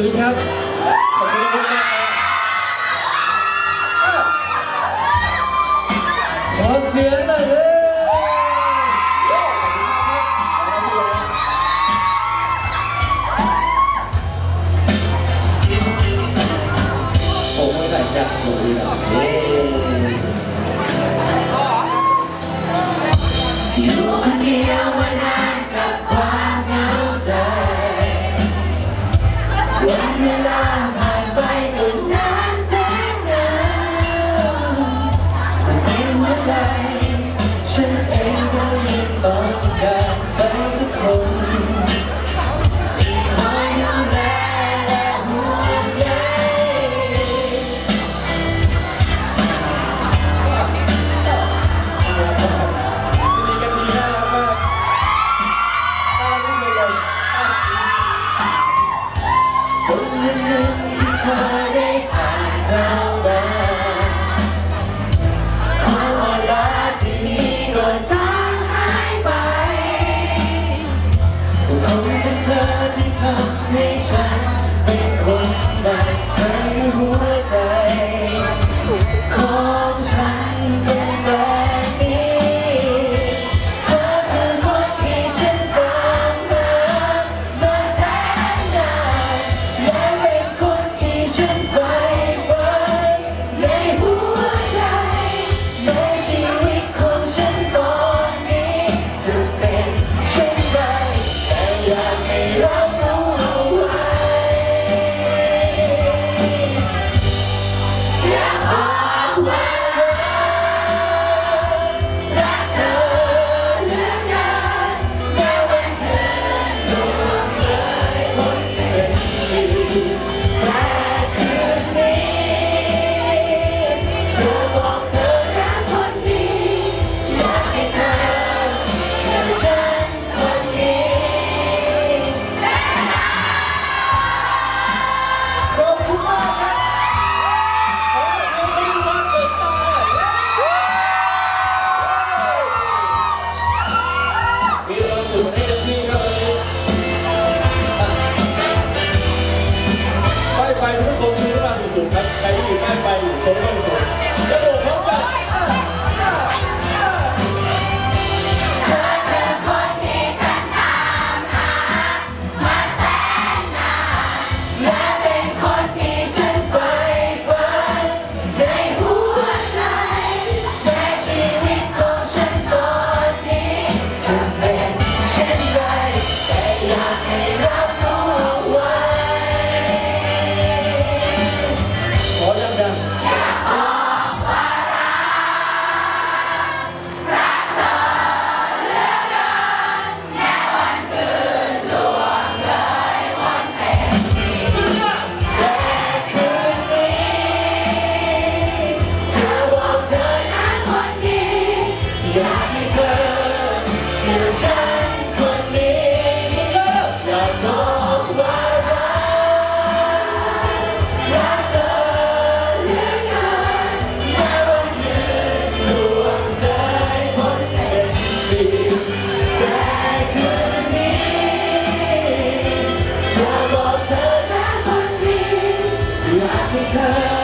วัสดีครับ ขอบคุณมากครับขอเสียงหน่อยเลยผมไม่ใส่จักรหนูนะ Saya. Happy Turtle.